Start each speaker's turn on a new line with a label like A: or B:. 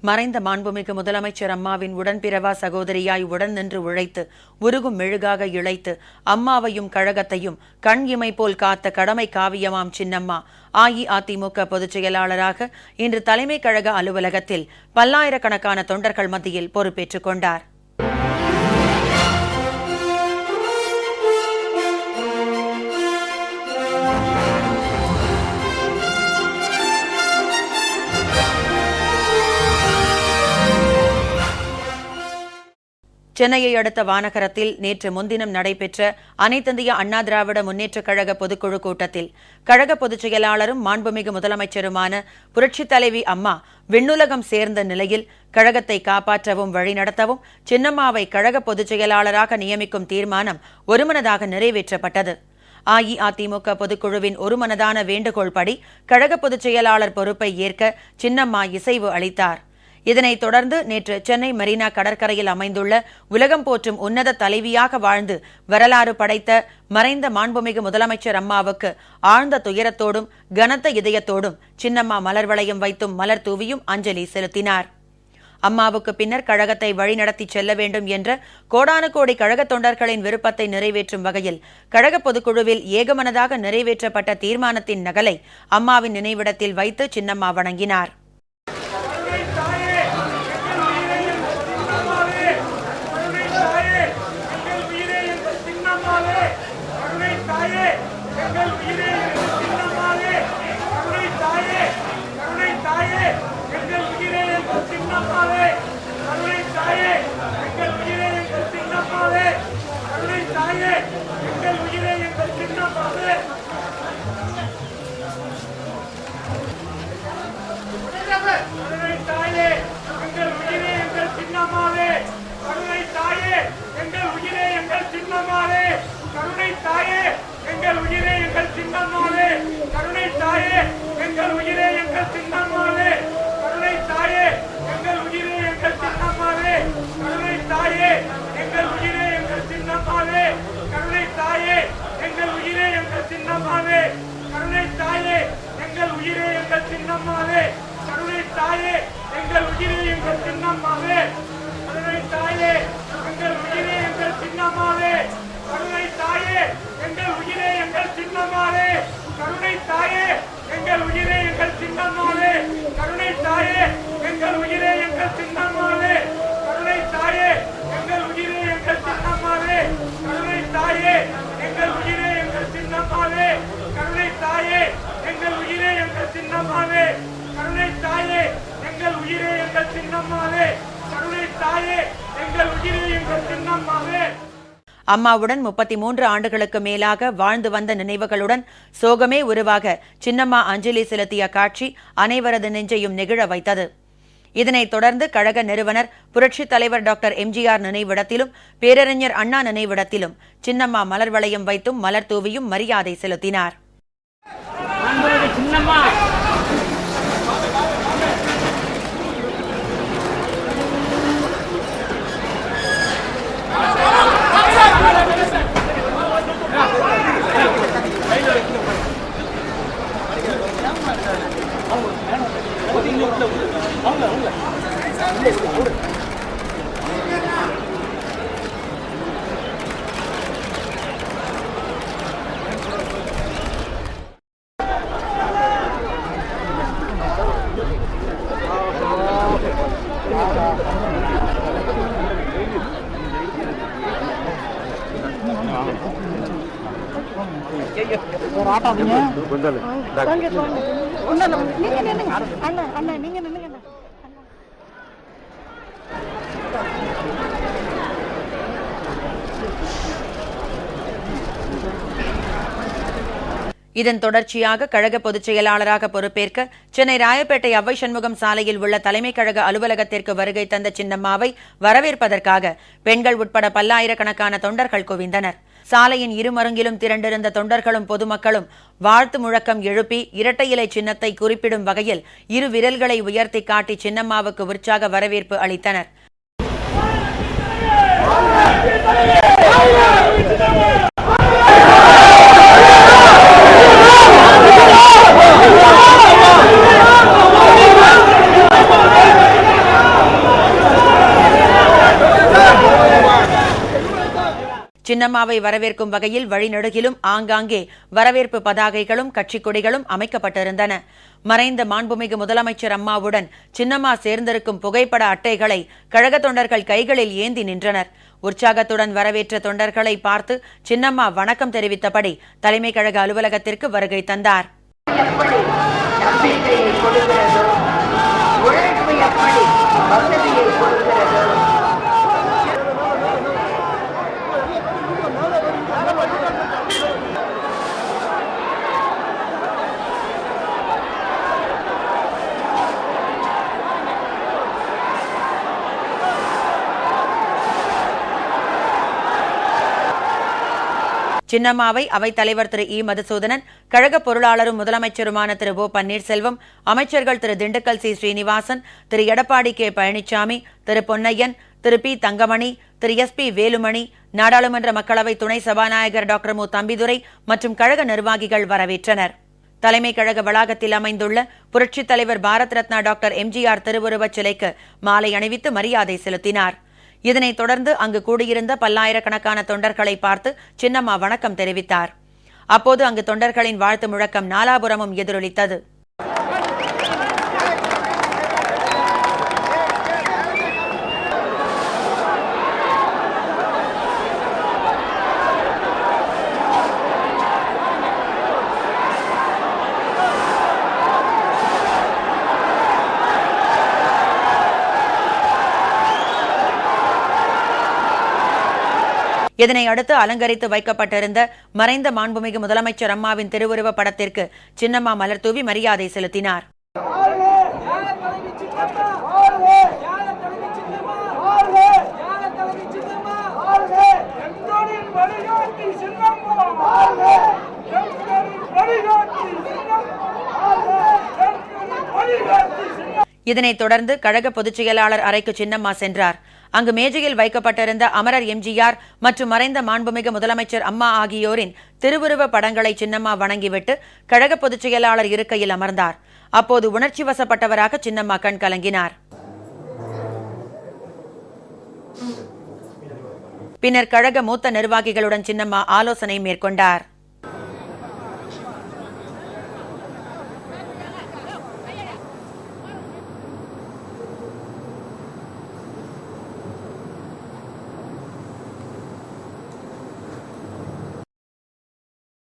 A: மறைந்த மாண்புமிகு முதலமைச்சர் அம்மாவின் உடன்பிறவா சகோதரியாய் உடன் நின்று உழைத்து உருகும் மெழுகாக இழைத்து அம்மாவையும் கழகத்தையும் கண் இமை போல் காத்த கடமை காவியமாம் சின்னம்மா. அஇஅதிமுக பொதுச் செயலாளராக இன்று தலைமை கழக அலுவலகத்தில் பல்லாயிரக்கணக்கான தொண்டர்கள் மத்தியில் பொறுப்பேற்றுக் கொண்டார். சென்னையை அடுத்த வானகரத்தில் நேற்று முன்தினம் நடைபெற்ற அனைத்திந்திய அண்ணா திராவிட முன்னேற்றக் கழக பொதுக்குழு கூட்டத்தில் கழக பொதுச் செயலாளரும் மாண்புமிகு முதலமைச்சருமான புரட்சித் தலைவி அம்மா விண்ணுலகம் சேர்ந்த நிலையில் கழகத்தை காப்பாற்றவும் வழிநடத்தவும் சின்னம்மாவை கழக பொதுச் செயலாளராக நியமிக்கும் தீர்மானம் ஒருமனதாக நிறைவேற்றப்பட்டது. அஇஅதிமுக பொதுக்குழுவின் ஒருமனதான வேண்டுகோள்படி கழக பொதுச் செயலாளர் பொறுப்பை ஏற்க சின்னம்மா இசைவு அளித்தார். இதனைத் தொடர்ந்து நேற்று சென்னை மெரினா கடற்கரையில் அமைந்துள்ள உலகம் போற்றும் உன்னத தலைவியாக வாழ்ந்து வரலாறு படைத்த மறைந்த மாண்புமிகு முதலமைச்சர் அம்மாவுக்கு ஆழ்ந்த துயரத்தோடும் கனத்த இதயத்தோடும் சின்னம்மா மலர் வளையம் வைத்தும் மலர் தூவியும் அஞ்சலி செலுத்தினார். அம்மாவுக்கு பின்னர் கழகத்தை வழிநடத்தி செல்ல வேண்டும் என்ற கோடானு கோடி கழக தொண்டர்களின் விருப்பத்தை நிறைவேற்றும் வகையில் கழக பொதுக்குழுவில் ஏகமனதாக நிறைவேற்றப்பட்ட தீர்மானத்தின் நகலை அம்மாவின் நினைவிடத்தில் வைத்து சின்னம்மா வணங்கினார்
B: எங்கள் உயிரே எங்கள் சின்னம்மாவே கருணை தாயே எங்கள் உயிரே எங்கள் சின்னம்மாவே கருணை தாயே கருணை தாயே எங்கள் உயிரே எங்கள் சின்னம்மாவே கருணை தாயே எங்கள் உயிரே எங்கள் சின்னம்மாவே கருணை தாயே எங்கள் உயிரே எங்கள் சின்னம்மாவே கருணை தாயே எங்கள் உயிரே எங்கள் சின்னம்மாவே கருணை தாயே எங்கள் உயிரே எங்கள் சின்னம்மாவே கருணை தாயே எங்கள் உயிரே எங்கள் சின்னம்மாவே கருணை தாயே எங்கள் உயிரே எங்கள் சின்னம்மாவே கருணை தாயே எங்கள் உயிரே எங்கள் சின்னம்மாவே கருணை தாயே எங்கள் உயிரே எங்கள் சின்னம்மாவே கருணை தாயே எங்கள் உயிரே எங்கள் சின்னம்மாவே கருணை தாயே எங்கள் உயிரே எங்கள் சின்னம்மாவே கருணை தாயே எங்கள் உயிரே எங்கள் சின்னம்மாவே கருணை தாயே எங்கள் உயிரே எங்கள் சின்னம்மாவே கருணை தாயே எங்கள் உயிரே எங்கள் சின்னம்மாவே கருணை தாயே எங்கள் உயிரே எங்கள் சின்னம்மா கருணை தாயே எங்கள் உயிரே எங்கள் சின்னம்மாவே கருணை தாயே எங்கள் உயிரே எங்கள் சின்னம்மாவே கருணை தாயே எங்கள் உயிரே எங்கள் சின்னம்மாவே கருணை தாயே எங்கள் உயிரே எங்கள் சின்னம்மாவே கருணை தாயே எங்கள் உயிரே எங்கள் சின்னம்மாவே கருணை தாயே எங்கள் உயிரே எங்கள் சின்னம்மாவே.
A: அம்மாவுடன் முப்பத்தி மூன்று ஆண்டுகளுக்கு மேலாக வாழ்ந்து வந்த நினைவுகளுடன் சோகமே உருவாக சின்னம்மா அஞ்சலி செலுத்திய காட்சி அனைவரது நெஞ்சையும் நெகிழ வைத்தது. இதனைத் தொடர்ந்து கழக நிறுவனர் புரட்சித் தலைவர் டாக்டர் எம்ஜிஆர் நினைவிடத்திலும் பேரறிஞர் அண்ணா நினைவிடத்திலும் சின்னம்மா மலர் வளையம் வைத்தும் மலர் தூவியும் மரியாதை செலுத்தினார்.
C: மாண்புமிகு சின்னம்மா
D: நீங்க நின்னுங்க அண்ணா அண்ணா நீங்க நின்னுங்க அண்ணா.
A: இதன் தொடர்ச்சியாக கழக பொதுச் செயலாளராக பொறுப்பேற்க சென்னை ராயப்பேட்டை அவ்வை சண்முகம் சாலையில் உள்ள தலைமை கழக அலுவலகத்திற்கு வருகை தந்த சின்னம்மாவை வரவேற்பதற்காக பெண்கள் உட்பட பல்லாயிரக்கணக்கான தொண்டர்கள் குவிந்தனர். சாலையின் இருமருங்கிலும் திரண்டிருந்த தொண்டர்களும் பொதுமக்களும் வாழ்த்து முழக்கம் எழுப்பி இரட்டை இலை சின்னத்தை குறிப்பிடும் வகையில் இரு விரல்களை உயர்த்தி காட்டி சின்னம்மாவுக்கு உற்சாக வரவேற்பு அளித்தனர். சின்னம்மாவை வரவேற்கும் வகையில் வழிநடுகிலும் ஆங்காங்கே வரவேற்பு பதாகைகளும் கட்சிக் கொடிகளும் அமைக்கப்பட்டிருந்தன. மறைந்த மாண்புமிகு முதலமைச்சர் அம்மாவுடன் சின்னம்மா சேர்ந்திருக்கும் புகைப்பட அட்டைகளை கழக தொண்டர்கள் கைகளில் ஏந்தி நின்றனர். உற்சாகத்துடன் வரவேற்ற தொண்டர்களை பார்த்து சின்னம்மா வணக்கம் தெரிவித்தபடி தலைமை கழக அலுவலகத்திற்கு வருகை தந்தார்.
E: எப்படி உழைப்பு எப்படி வசதியை கொடுக்கிறதோ
A: சின்னம்மாவை அவைத்தலைவர் திரு இ. மதுசூதனன் கழக பொருளாளரும் முதலமைச்சருமான திரு ஓ. பன்னீர்செல்வம் அமைச்சர்கள் Thiru Dindigul C. Srinivasan Thiru Edappadi K. Palaniswami Thiru Ponnaiyan Thiru P. Thangamani Thiru S. P. Velumani நாடாளுமன்ற மக்களவை துணை சபாநாயகர் டாக்டர் மு. தம்பிதுரை மற்றும் கழக நிர்வாகிகள் வரவேற்றனர். தலைமை கழக வளாகத்தில் அமைந்துள்ள புரட்சித் தலைவர் பாரத் ரத்னா டாக்டர் எம்ஜிஆர் திருவுருவச் சிலைக்கு மாலை அணிவித்து மரியாதை செலுத்தினார். இதனைத் தொடர்ந்து அங்கு கூடியிருந்த பல்லாயிரக்கணக்கான தொண்டர்களை பார்த்து சின்னம்மா வணக்கம் தெரிவித்தார். அப்போது அங்கு தொண்டர்களின் வாழ்த்து முழக்கம் நாலாபுரமும் எதிரொலித்தது. இதனை அடுத்து அலங்கரித்து வைக்கப்பட்டிருந்த மறைந்த மாண்புமிகு முதலமைச்சர் அம்மாவின் திருவுருவ படத்திற்கு சின்னம்மா மலர் தூவி மரியாதை செலுத்தினார். இதனைத் தொடர்ந்து கழக பொதுச் செயலாளர் அறைக்கு சின்னம்மா சென்றார். அங்கு மேஜையில் வைக்கப்பட்டிருந்த அமரர் எம்ஜிஆர் மற்றும் மறைந்த மாண்புமிகு முதலமைச்சர் அம்மா ஆகியோரின் திருவுருவ படங்களை சின்னம்மா வணங்கிவிட்டு கழக பொதுச் செயலாளர் இருக்கையில் அமர்ந்தார். அப்போது உணர்ச்சி வசப்பட்டவராக சின்னம்மா கண் கலங்கினார். பின்னர் கழக மூத்த நிர்வாகிகளுடன் சின்னம்மா ஆலோசனை மேற்கொண்டார்.